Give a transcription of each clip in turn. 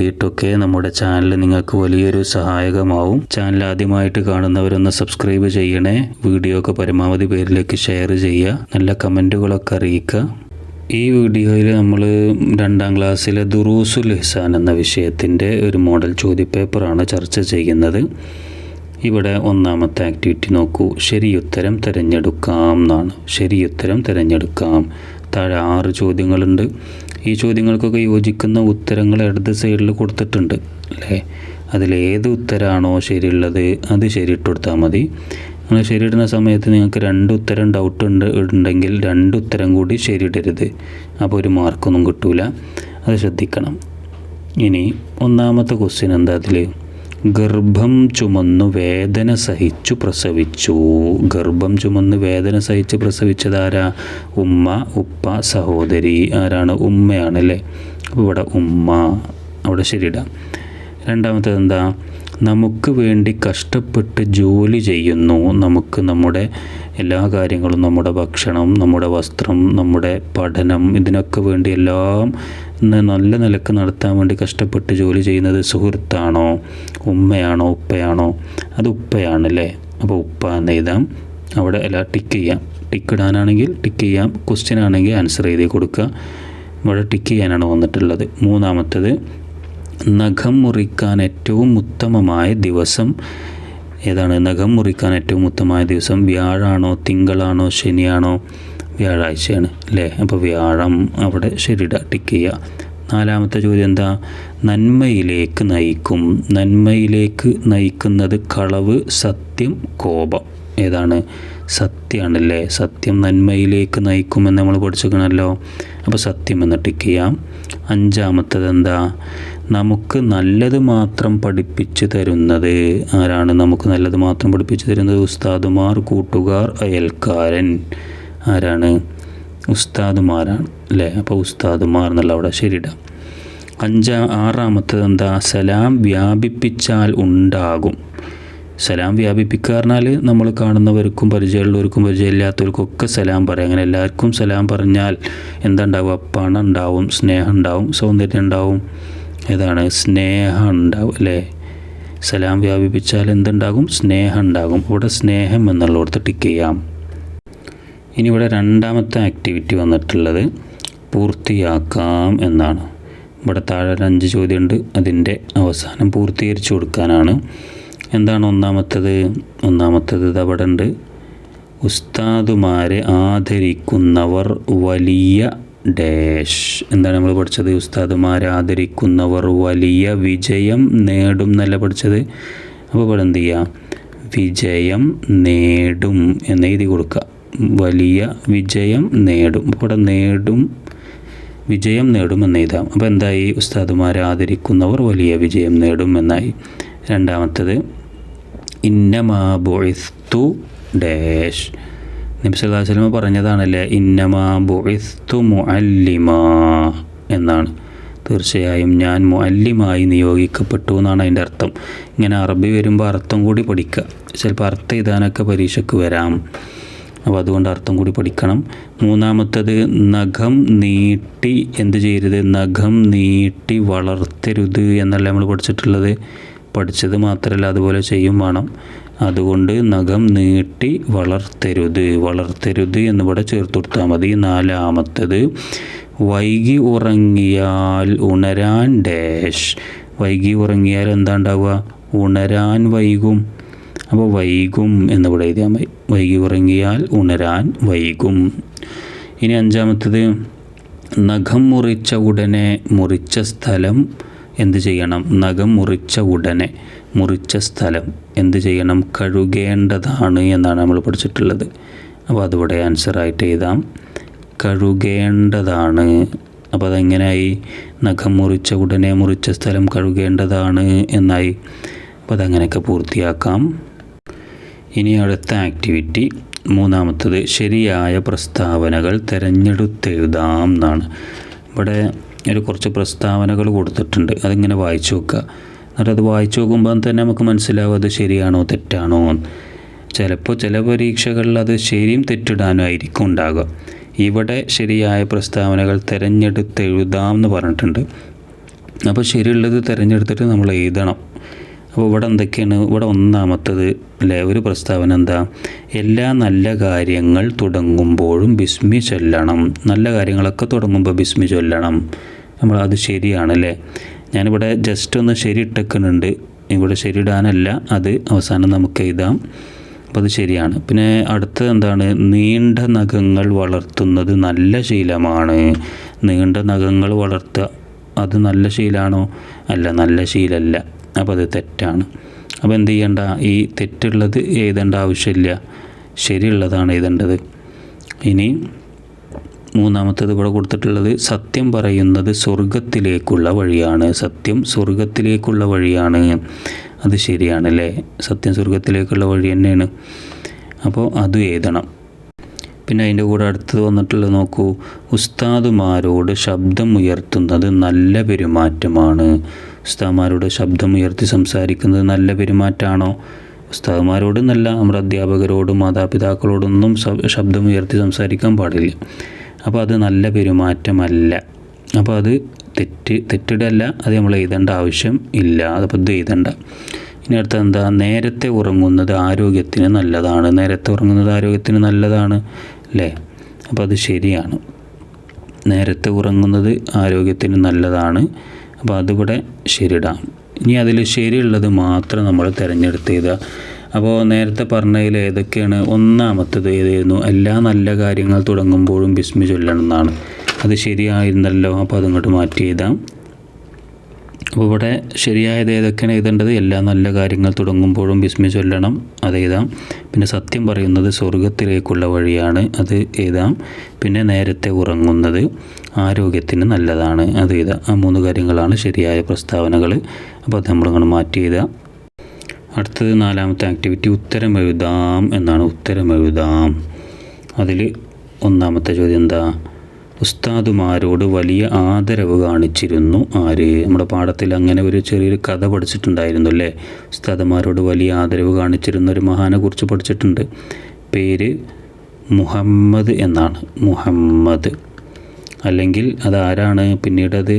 വേണ്ടിയിട്ടൊക്കെ നമ്മുടെ ചാനൽ നിങ്ങൾക്ക് വലിയൊരു സഹായകമാവും. ചാനൽ ആദ്യമായിട്ട് കാണുന്നവരൊന്ന് സബ്സ്ക്രൈബ് ചെയ്യണേ. വീഡിയോ ഒക്കെ പരമാവധി പേരിലേക്ക് ഷെയർ ചെയ്യുക. നല്ല കമന്റുകളൊക്കെ അറിയിക്കുക. ഈ വീഡിയോയിൽ നമ്മൾ രണ്ടാം ക്ലാസ്സിലെ ദുറൂസുൽ ഹിസാൻ എന്ന വിഷയത്തിന്റെ ഒരു മോഡൽ ചോദ്യപേപ്പറാണ് ചർച്ച ചെയ്യുന്നത്. ഇവിടെ ഒന്നാമത്തെ ആക്ടിവിറ്റി നോക്കൂ. ശരിയുത്തരം തിരഞ്ഞെടുക്കാം എന്നാണ്. ശരിയുത്തരം തിരഞ്ഞെടുക്കാം. താഴെ ആറ് ചോദ്യങ്ങളുണ്ട്. ഈ ചോദ്യങ്ങൾക്കൊക്കെ യോജിക്കുന്ന ഉത്തരങ്ങൾ ഇടത് സൈഡിൽ കൊടുത്തിട്ടുണ്ട് അല്ലേ? അതിലേത് ഉത്തരമാണോ ശരിയുള്ളത് അത് ശരിയിട്ട് കൊടുത്താൽ മതി. നിങ്ങൾ ശരിയിടുന്ന സമയത്ത് നിങ്ങൾക്ക് രണ്ട് ഉത്തരം ഡൗട്ട് ഉണ്ട് ഉണ്ടെങ്കിൽ രണ്ട് ഉത്തരം കൂടി ശരിയിടരുത്. അപ്പോൾ ഒരു മാർക്കൊന്നും കിട്ടൂല. അത് ശ്രദ്ധിക്കണം. ഇനി ഒന്നാമത്തെ ക്വസ്റ്റ്യൻ എന്താ അതിൽ ഗർഭം ചുമന്നു വേദന സഹിച്ചു പ്രസവിച്ചു. ഗർഭം ചുമന്ന് വേദന സഹിച്ച് പ്രസവിച്ചതാരാ? ഉമ്മ ഉപ്പ സഹോദരി. ആരാണ്? ഉമ്മയാണല്ലേ? അപ്പോൾ ഇവിടെ ഉമ്മ. അവിടെ ശരിയിടാം. രണ്ടാമത്തേത് എന്താ? നമുക്ക് വേണ്ടി കഷ്ടപ്പെട്ട് ജോലി ചെയ്യുന്നു. നമുക്ക് നമ്മുടെ എല്ലാ കാര്യങ്ങളും നമ്മുടെ ഭക്ഷണം നമ്മുടെ വസ്ത്രം നമ്മുടെ പഠനം ഇതിനൊക്കെ വേണ്ടി എല്ലാം നല്ല നിലയ്ക്ക് നടത്താൻ വേണ്ടി കഷ്ടപ്പെട്ട് ജോലി ചെയ്യുന്നത് സുഹൃത്താണോ ഉമ്മയാണോ ഉപ്പയാണോ? അത് ഉപ്പയാണല്ലേ? അപ്പോൾ ഉപ്പ എന്ന് എഴുതാം. അവിടെ എല്ലാം ടിക്ക് ചെയ്യാം. ടിക്ക് ഇടാനാണെങ്കിൽ ടിക്ക് ചെയ്യാം. ക്വസ്റ്റ്യൻ ആണെങ്കിൽ ആൻസർ എഴുതി കൊടുക്കുക. ഇവിടെ ടിക്ക് ചെയ്യാനാണ് വന്നിട്ടുള്ളത്. മൂന്നാമത്തത് നഖം മുറിക്കാൻ ഏറ്റവും ഉത്തമമായ ദിവസം ഏതാണ് നഖം മുറിക്കാൻ ഏറ്റവും ഉത്തമമായ ദിവസം? വ്യാഴാണോ തിങ്കളാണോ ശനിയാണോ? വ്യാഴാഴ്ചയാണ് അല്ലേ? അപ്പോൾ വ്യാഴം അവിടെ ശരിട ടിക്ക് ചെയ്യുക നാലാമത്തെ ചോദ്യം എന്താ? നന്മയിലേക്ക് നയിക്കും. നന്മയിലേക്ക് നയിക്കുന്നത് കളവ് സത്യം കോപം. ഏതാണ്? സത്യമാണല്ലേ സത്യം നന്മയിലേക്ക് നയിക്കുമെന്ന് നമ്മൾ പഠിച്ചിരിക്കണമല്ലോ അപ്പോൾ സത്യം എന്ന് ടിക്ക് ചെയ്യാം അഞ്ചാമത്തത് എന്താ നമുക്ക് നല്ലത് മാത്രം പഠിപ്പിച്ചു തരുന്നത് ആരാണ്? നമുക്ക് നല്ലത് മാത്രം പഠിപ്പിച്ചു തരുന്നത് ഉസ്താദുമാർ കൂട്ടുകാർ അയൽക്കാരൻ ആരാണ്? ഉസ്താദുമാരാണ് അല്ലേ? അപ്പോൾ ഉസ്താദുമാർ എന്നുള്ള അവിടെ ശരിയിടാം. അഞ്ചാ ആറാമത്തത് എന്താ സലാം വ്യാപിപ്പിച്ചാൽ ഉണ്ടാകും. സലാം വ്യാപിപ്പിക്കുക പറഞ്ഞാൽ നമ്മൾ കാണുന്നവർക്കും പരിചയമുള്ളവർക്കും പരിചയമില്ലാത്തവർക്കും ഒക്കെ സലാം പറയാം. അങ്ങനെ എല്ലാവർക്കും സലാം പറഞ്ഞാൽ എന്താ ഉണ്ടാവുക പണം ഉണ്ടാവും സ്നേഹം ഉണ്ടാവും സൗന്ദര്യം ഉണ്ടാവും. ഏതാണ്? സ്നേഹം ഉണ്ടാവും അല്ലേ? സലാം വ്യാപിപ്പിച്ചാൽ എന്തുണ്ടാകും? സ്നേഹം ഉണ്ടാകും. ഇവിടെ സ്നേഹം എന്നുള്ളവർത്ത് ടിക്ക് ചെയ്യാം. ഇനി ഇവിടെ രണ്ടാമത്തെ ആക്ടിവിറ്റി വന്നിട്ടുള്ളത് പൂർത്തിയാക്കാം എന്നാണ്. ഇവിടെ താഴെ ഒരു അഞ്ച് ചോദ്യമുണ്ട്. അതിന്റെ അവസാനം പൂർത്തീകരിച്ചു കൊടുക്കാനാണ്. എന്താണ് ഒന്നാമത്തത്? ഒന്നാമത്തത് അവിടെ ഉണ്ട് ഉസ്താദുമാരെ ആദരിക്കുന്നവർ വലിയ ഡാഷ്. എന്താണ് നമ്മൾ പഠിച്ചത്? ഉസ്താദുമാരെ ആദരിക്കുന്നവർ വലിയ വിജയം നേടും എന്നല്ല പഠിച്ചത്? അപ്പോൾ ഇവിടെ എന്ത് ചെയ്യുക വിജയം നേടും എന്ന് എഴുതി കൊടുക്കുക. വലിയ വിജയം നേടും. ഇവിടെ നേടും വിജയം നേടും എന്ന് എഴുതാം. അപ്പോൾ എന്തായി? ഉസ്താദുമാരെ ആദരിക്കുന്നവർ വലിയ വിജയം നേടും എന്നായി. രണ്ടാമത്തത് ഡാഷ്. സല്ലല്ലാഹു അലൈഹി വസല്ലം പറഞ്ഞതാണല്ലേ ഇന്നമാബുഇസ്തു മുഅല്ലിമ എന്നാണ്. തീർച്ചയായും ഞാൻ മുഅല്ലിമായി നിയോഗിക്കപ്പെട്ടു എന്നാണ് അതിന്റെ അർത്ഥം. ഇങ്ങനെ അറബി വരുമ്പോൾ അർത്ഥം കൂടി പഠിക്കുക. ചിലപ്പോൾ അർത്ഥം എഴുതാനൊക്കെ പരീക്ഷയ്ക്ക് വരാം. അപ്പോൾ അതുകൊണ്ട് അർത്ഥം കൂടി പഠിക്കണം. മൂന്നാമത്തത് നഖം നീട്ടി എന്ത് ചെയ്യരുത്? നഖം നീട്ടി വളർത്തരുത് എന്നല്ല നമ്മൾ പഠിച്ചിട്ടുള്ളത്? പഠിച്ചത് മാത്രമല്ല അതുപോലെ ചെയ്യും വേണം. അതുകൊണ്ട് നഖം നീട്ടി വളർത്തരുത്. വളർത്തരുത് എന്നിവിടെ ചേർത്ത് കൊടുത്താൽ മതി. നാലാമത്തത് വൈകി ഉറങ്ങിയാൽ ഉണരാൻ ഡാഷ്. വൈകി ഉറങ്ങിയാൽ എന്താ ഉണ്ടാവുക? ഉണരാൻ വൈകും. അപ്പോൾ വൈകും എന്നിവിടെ എഴുതിയാൽ മതി. വൈകി ഉറങ്ങിയാൽ ഉണരാൻ വൈകും. ഇനി അഞ്ചാമത്തത് നഖം മുറിച്ച ഉടനെ മുറിച്ച സ്ഥലം എന്ത് ചെയ്യണം? നഖം മുറിച്ച ഉടനെ മുറിച്ച സ്ഥലം എന്ത് ചെയ്യണം? കഴുകേണ്ടതാണ് എന്നാണ് നമ്മൾ പഠിച്ചിട്ടുള്ളത്. അപ്പോൾ അതിവിടെ ആൻസറായിട്ട് എഴുതാം. കഴുകേണ്ടതാണ്. അപ്പോൾ അതെങ്ങനെയായി? നഖം മുറിച്ച ഉടനെ മുറിച്ച സ്ഥലം കഴുകേണ്ടതാണ് എന്നായി. അപ്പോൾ അതങ്ങനെയൊക്കെ പൂർത്തിയാക്കാം. ഇനി അടുത്ത ആക്ടിവിറ്റി മൂന്നാമത്തത് ശരിയായ പ്രസ്താവനകൾ തിരഞ്ഞെടുത്തെഴുതാം എന്നാണ്. ഇവിടെ ഒരു കുറച്ച് പ്രസ്താവനകൾ കൊടുത്തിട്ടുണ്ട്. അതിങ്ങനെ വായിച്ചു നോക്കുക. എന്നിട്ട് അത് വായിച്ചു നോക്കുമ്പോൾ തന്നെ നമുക്ക് മനസ്സിലാവും അത് ശരിയാണോ തെറ്റാണോ ചിലപ്പോൾ ചില പരീക്ഷകളിൽ അത് ശരിയും തെറ്റിടാനും ആയിരിക്കും ഉണ്ടാകുക ഇവിടെ ശരിയായ പ്രസ്താവനകൾ തിരഞ്ഞെടുത്തെഴുതാം എന്ന് പറഞ്ഞിട്ടുണ്ട്. അപ്പോൾ ശരിയുള്ളത് തിരഞ്ഞെടുത്തിട്ട് നമ്മൾ എഴുതണം. അപ്പോൾ ഇവിടെ എന്തൊക്കെയാണ്? ഇവിടെ ഒന്നാമത്തത് അല്ലേ? ഒരു പ്രസ്താവന എന്താ? എല്ലാ നല്ല കാര്യങ്ങൾ തുടങ്ങുമ്പോഴും ബിസ്മി ചൊല്ലണം. നല്ല കാര്യങ്ങളൊക്കെ തുടങ്ങുമ്പോൾ ബിസ്മി ചൊല്ലണം. നമ്മൾ അത് ശരിയാണല്ലേ ഞാനിവിടെ ജസ്റ്റ് ഒന്ന് ശരി ഇട്ടേക്കുന്നുണ്ട്. ഇവിടെ ശരിയിടാനല്ല അത് അവസാനം നമുക്ക് എഴുതാം. അപ്പോൾ അത് ശരിയാണ്. പിന്നെ അടുത്തത് എന്താണ്? നീണ്ട നഖങ്ങൾ വളർത്തുന്നത് നല്ല ശീലമാണ്. നീണ്ട നഖങ്ങൾ വളർത്തുക അത് നല്ല ശീലാണോ അല്ല നല്ല ശീലമല്ല. അപ്പോൾ അത് തെറ്റാണ്. അപ്പോൾ എന്ത് ചെയ്യേണ്ട? ഈ തെറ്റുള്ളത് എഴുതേണ്ട ആവശ്യമില്ല. ശരിയുള്ളതാണ് എഴുതേണ്ടത്. ഇനി മൂന്നാമത്തേത് ഇവിടെ കൊടുത്തിട്ടുള്ളത് സത്യം പറയുന്നത് സ്വർഗത്തിലേക്കുള്ള വഴിയാണ്. സത്യം സ്വർഗത്തിലേക്കുള്ള വഴിയാണ്. അത് ശരിയാണല്ലേ? സത്യം സ്വർഗത്തിലേക്കുള്ള വഴി തന്നെയാണ്. അപ്പോൾ അത് എഴുതണം. പിന്നെ അതിന്റെ കൂടെ അടുത്തത് വന്നിട്ടുള്ളത് നോക്കൂ. ഉസ്താദുമാരോട് ശബ്ദം ഉയർത്തുന്നത് നല്ല പെരുമാറ്റമാണ്. ഉസ്താദുമാരോട് ശബ്ദം ഉയർത്തി സംസാരിക്കുന്നത് നല്ല പെരുമാറ്റമാണോ ഉസ്താദുമാരോട് എന്നല്ല നമ്മുടെ അധ്യാപകരോടും മാതാപിതാക്കളോടൊന്നും ശബ്ദം ഉയർത്തി സംസാരിക്കാൻ പാടില്ല. അപ്പോൾ അത് നല്ല പെരുമാറ്റമല്ല. അപ്പോൾ അത് തെറ്റ് തെറ്റിടല്ല അത് നമ്മൾ എഴുതേണ്ട ആവശ്യം ഇല്ല അതപ്പോൾ ഇത് എഴുതണ്ട. ഇനി അടുത്ത എന്താ? നേരത്തെ ഉറങ്ങുന്നത് ആരോഗ്യത്തിന് നല്ലതാണ്. നേരത്തെ ഉറങ്ങുന്നത് ആരോഗ്യത്തിന് നല്ലതാണ്. അല്ലേ അപ്പോൾ അത് ശരിയാണ്. നേരത്തെ ഉറങ്ങുന്നത് ആരോഗ്യത്തിന് നല്ലതാണ്. അപ്പോൾ അതിവിടെ ശരിയിടാം ഇനി അതിൽ ശരിയുള്ളത് മാത്രം നമ്മൾ തിരഞ്ഞെടുത്ത് ചെയ്താൽ അപ്പോൾ നേരത്തെ പറഞ്ഞതിൽ ഏതൊക്കെയാണ്? ഒന്നാമത്തത് ഏതായിരുന്നു? എല്ലാ നല്ല കാര്യങ്ങൾ തുടങ്ങുമ്പോഴും ബിസ്മി ചൊല്ലണം എന്നാണ്. അത് ശരിയായിരുന്നല്ലോ. അപ്പോൾ അതങ്ങോട്ട് മാറ്റി എഴുതാം. അപ്പോൾ ഇവിടെ ശരിയായത് ഏതൊക്കെയാണ് എഴുതേണ്ടത്? എല്ലാ നല്ല കാര്യങ്ങൾ തുടങ്ങുമ്പോഴും ബിസ്മി ചൊല്ലണം അത് എഴുതാം. പിന്നെ സത്യം പറയുന്നത് സ്വർഗത്തിലേക്കുള്ള വഴിയാണ് അത് എഴുതാം. പിന്നെ നേരത്തെ ഉറങ്ങുന്നത് ആരോഗ്യത്തിന് നല്ലതാണ് അത് എഴുതാം. ആ മൂന്ന് കാര്യങ്ങളാണ് ശരിയായ പ്രസ്താവനകൾ അപ്പോൾ അത് നമ്മളിങ്ങനെ മാറ്റി എഴുതാം. അടുത്തത് നാലാമത്തെ ആക്ടിവിറ്റി ഉത്തരം എഴുതാം എന്നാണ്. ഉത്തരം എഴുതാം. അതിൽ ഒന്നാമത്തെ ചോദ്യം എന്താ? ഉസ്താദുമാരോട് വലിയ ആദരവ് കാണിച്ചിരുന്നു. ആര്? നമ്മുടെ പാഠത്തിൽ അങ്ങനെ ഒരു ചെറിയൊരു കഥ പഠിച്ചിട്ടുണ്ടായിരുന്നു അല്ലേ? ഉസ്താദുമാരോട് വലിയ ആദരവ് കാണിച്ചിരുന്ന ഒരു മഹാനെ കുറിച്ച് പഠിച്ചിട്ടുണ്ട്. പേര് മുഹമ്മദ് എന്നാണ്. മുഹമ്മദ്. അല്ലെങ്കിൽ അതാരാണ്? പിന്നീട് അത്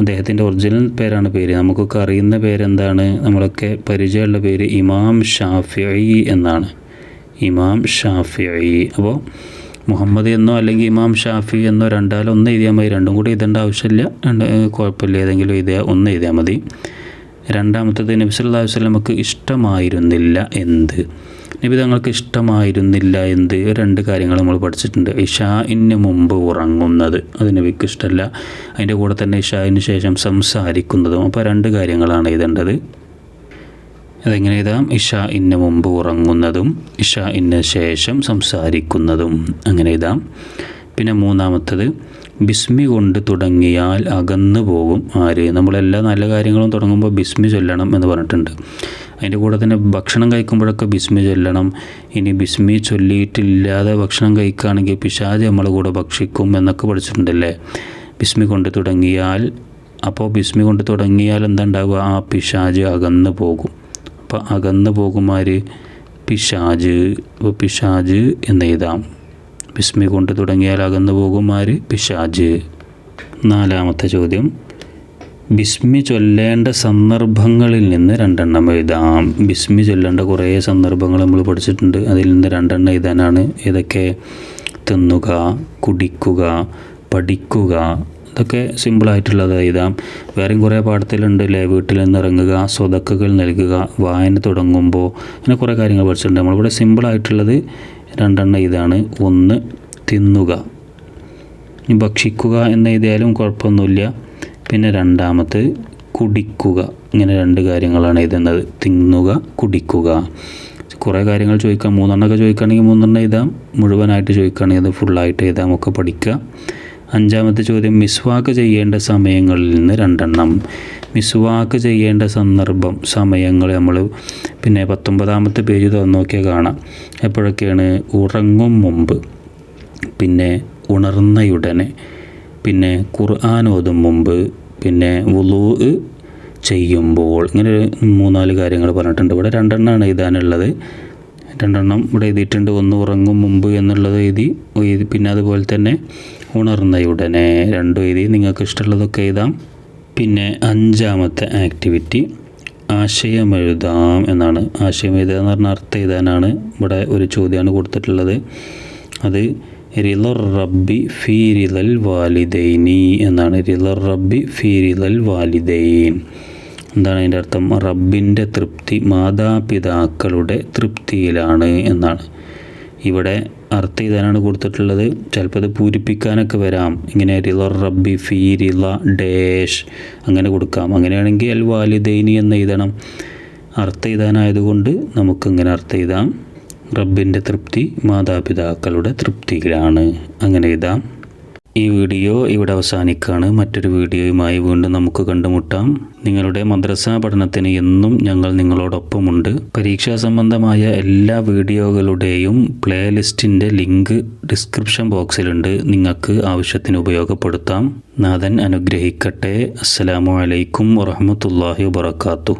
അദ്ദേഹത്തിന്റെ ഒറിജിനൽ പേരാണ് പേര്. നമുക്കൊക്കെ അറിയുന്ന പേരെന്താണ്? നമ്മളൊക്കെ പരിചയമുള്ള പേര് ഇമാം ഷാഫി എന്നാണ്. ഇമാം ഷാഫി അപ്പോൾ മുഹമ്മദ് എന്നോ അല്ലെങ്കിൽ ഇമാം ഷാഫി എന്നോ രണ്ടാലോ ഒന്ന് എഴുതിയാൽ മതി. രണ്ടും കൂടി എഴുതേണ്ട ആവശ്യമില്ല. രണ്ട് കുഴപ്പമില്ല. ഏതെങ്കിലും എഴുതിയാൽ ഒന്ന് എഴുതിയാൽ മതി. രണ്ടാമത്തത് നബി സല്ലാ അലൈഹി വസല്ലമക്ക് ഇഷ്ടമായിരുന്നില്ല എന്ത്? നബി തങ്ങൾക്ക് ഇഷ്ടമായിരുന്നില്ല എന്ത്? രണ്ട് കാര്യങ്ങൾ നമ്മൾ പഠിച്ചിട്ടുണ്ട്. ഇഷാഇന് മുമ്പ് ഉറങ്ങുന്നത് അത് നബിക്ക് ഇഷ്ടമല്ല. അതിന്റെ കൂടെ തന്നെ ഇഷാഇന് ശേഷം സംസാരിക്കുന്നതും. അപ്പോൾ രണ്ട് കാര്യങ്ങളാണ് എഴുതേണ്ടത്. അതെങ്ങനെ എഴുതാം? ഇഷ ഇന്ന മുമ്പ് ഉറങ്ങുന്നതും ഇഷ ഇന്ന ശേഷം സംസാരിക്കുന്നതും അങ്ങനെ എഴുതാം. പിന്നെ മൂന്നാമത്തത് ബിസ്മി കൊണ്ട് തുടങ്ങിയാൽ അകന്നു പോകും ആര്? നമ്മളെല്ലാ നല്ല കാര്യങ്ങളും തുടങ്ങുമ്പോൾ ബിസ്മി ചൊല്ലണം എന്ന് പറഞ്ഞിട്ടുണ്ട്. അതിന്റെ കൂടെ തന്നെ ഭക്ഷണം കഴിക്കുമ്പോഴൊക്കെ ബിസ്മി ചൊല്ലണം. ഇനി ബിസ്മി ചൊല്ലിയിട്ടില്ലാതെ ഭക്ഷണം കഴിക്കുകയാണെങ്കിൽ പിശാജ് നമ്മളെ കൂടെ ഭക്ഷിക്കും എന്നൊക്കെ പഠിച്ചിട്ടുണ്ടല്ലേ? ബിസ്മി കൊണ്ട് തുടങ്ങിയാൽ അപ്പോൾ ബിസ്മി കൊണ്ട് തുടങ്ങിയാൽ എന്താ ഉണ്ടാവുക? ആ പിശാജ് അകന്നു പോകും. അപ്പോൾ അകന്നു പോകുമാര്? പിശാജ് അപ്പോൾ പിശാജ് എന്ന് എഴുതാം. ബിസ്മി കൊണ്ട് തുടങ്ങിയാൽ അകന്നു പോകുമാര്? പിശാജ്. നാലാമത്തെ ചോദ്യം. ബിസ്മി ചൊല്ലേണ്ട സന്ദർഭങ്ങളിൽ നിന്ന് രണ്ടെണ്ണം എഴുതാം. ബിസ്മി ചൊല്ലേണ്ട കുറേ സന്ദർഭങ്ങൾ നമ്മൾ പഠിച്ചിട്ടുണ്ട്. അതിൽ നിന്ന് രണ്ടെണ്ണം എഴുതാനാണ്. ഏതൊക്കെ? തിന്നുക കുടിക്കുക പഠിക്കുക ഇതൊക്കെ സിമ്പിളായിട്ടുള്ളത് എഴുതാം വേറെയും കുറേ പാഠത്തിലുണ്ട് അല്ലേ വീട്ടിൽ നിന്ന് ഇറങ്ങുക സ്വതക്കുകൾ നൽകുക വായന തുടങ്ങുമ്പോൾ അങ്ങനെ കുറേ കാര്യങ്ങൾ പഠിച്ചിട്ടുണ്ട്. നമ്മളിവിടെ സിമ്പിളായിട്ടുള്ളത് രണ്ടെണ്ണം ഇതാണ്. ഒന്ന് തിന്നുക. ഭക്ഷിക്കുക എന്ന് എഴുതിയാലും കുഴപ്പമൊന്നുമില്ല. പിന്നെ രണ്ടാമത് കുടിക്കുക. ഇങ്ങനെ രണ്ട് കാര്യങ്ങളാണ് എഴുതുന്നത്. തിന്നുക കുടിക്കുക. കുറേ കാര്യങ്ങൾ ചോദിക്കാം. മൂന്നെണ്ണമൊക്കെ ചോദിക്കുകയാണെങ്കിൽ മൂന്നെണ്ണം എഴുതാം. മുഴുവനായിട്ട് ചോദിക്കുകയാണെങ്കിൽ അത് ഫുള്ളായിട്ട് എഴുതാം. ഒക്കെ പഠിക്കുക. അഞ്ചാമത്തെ ചോദ്യം മിസ്വാക്ക് ചെയ്യേണ്ട സമയങ്ങളിൽ നിന്ന് രണ്ടെണ്ണം. മിസ്വാക്ക് ചെയ്യേണ്ട സന്ദർഭം സമയങ്ങൾ നമ്മൾ പിന്നെ പത്തൊമ്പതാമത്തെ പേജ് നോക്കിയാൽ കാണാം. എപ്പോഴൊക്കെയാണ്? ഉറങ്ങും മുമ്പ്. പിന്നെ ഉണർന്നയുടനെ. പിന്നെ ഖുർആൻ ഓതും മുമ്പ്. പിന്നെ വുളൂ ചെയ്യുമ്പോൾ. ഇങ്ങനെ മൂന്നാൽ കാര്യങ്ങൾ പറഞ്ഞിട്ടുണ്ട്. ഇവിടെ രണ്ടെണ്ണമാണ് എഴുതാനുള്ളത്. രണ്ടെണ്ണം ഇവിടെ എഴുതിയിട്ടുണ്ട്. ഒന്ന് ഉറങ്ങും മുമ്പ് എന്നുള്ളത് എഴുതി പിന്നെ അതുപോലെ തന്നെ ഉണർന്നയുടനെ രണ്ടും എഴുതി നിങ്ങൾക്ക് ഇഷ്ടമുള്ളതൊക്കെ എഴുതാം. പിന്നെ അഞ്ചാമത്തെ ആക്ടിവിറ്റി ആശയം എഴുതാം എന്നാണ്. ആശയം എഴുതുക എന്ന് പറഞ്ഞാൽ അർത്ഥം എഴുതാനാണ് ഇവിടെ ഒരു ചോദ്യമാണ് കൊടുത്തിട്ടുള്ളത്. അത് റിലർ റബ്ബി ഫീരിതൽ വാലിദൈനി എന്നാണ്. റിലർ റബ്ബി ഫീരിതൽ വാലിദൈൻ എന്താണ് അതിന്റെ അർത്ഥം? റബ്ബിന്റെ തൃപ്തി മാതാപിതാക്കളുടെ തൃപ്തിയിലാണ് എന്നാണ്. ഇവിടെ അർത്ഥം ഇതാനാണ് കൊടുത്തിട്ടുള്ളത്. ചിലപ്പോൾ അത് പൂരിപ്പിക്കാനൊക്കെ വരാം. ഇങ്ങനെ റിലർ റബ്ബി ഫീ റില ഡേഷ് അങ്ങനെ കൊടുക്കാം. അങ്ങനെയാണെങ്കിൽ അൽ വാലിദൈനി എന്ന് എഴുതണം. അർത്ഥം എഴുതാനായതുകൊണ്ട് നമുക്കിങ്ങനെ അർത്ഥം എഴുതാം. റബ്ബിന്റെ തൃപ്തി മാതാപിതാക്കളുടെ തൃപ്തിയിലാണ്. അങ്ങനെ എഴുതാം. ഈ വീഡിയോ ഇവിടെ അവസാനിക്കുകയാണ്. മറ്റൊരു വീഡിയോയുമായി വീണ്ടും നമുക്ക് കണ്ടുമുട്ടാം. നിങ്ങളുടെ മദ്രസ പഠനത്തിന് എന്നും ഞങ്ങൾ നിങ്ങളോടൊപ്പമുണ്ട്. പരീക്ഷാ സംബന്ധമായ എല്ലാ വീഡിയോകളുടെയും പ്ലേലിസ്റ്റിന്റെ ലിങ്ക് ഡിസ്ക്രിപ്ഷൻ ബോക്സിലുണ്ട്. നിങ്ങൾക്ക് ആവശ്യത്തിന് ഉപയോഗപ്പെടുത്താം. നാഥൻ അനുഗ്രഹിക്കട്ടെ. അസ്സലാമു അലൈക്കും വറഹമത്തല്ലാഹി വബർക്കാത്തു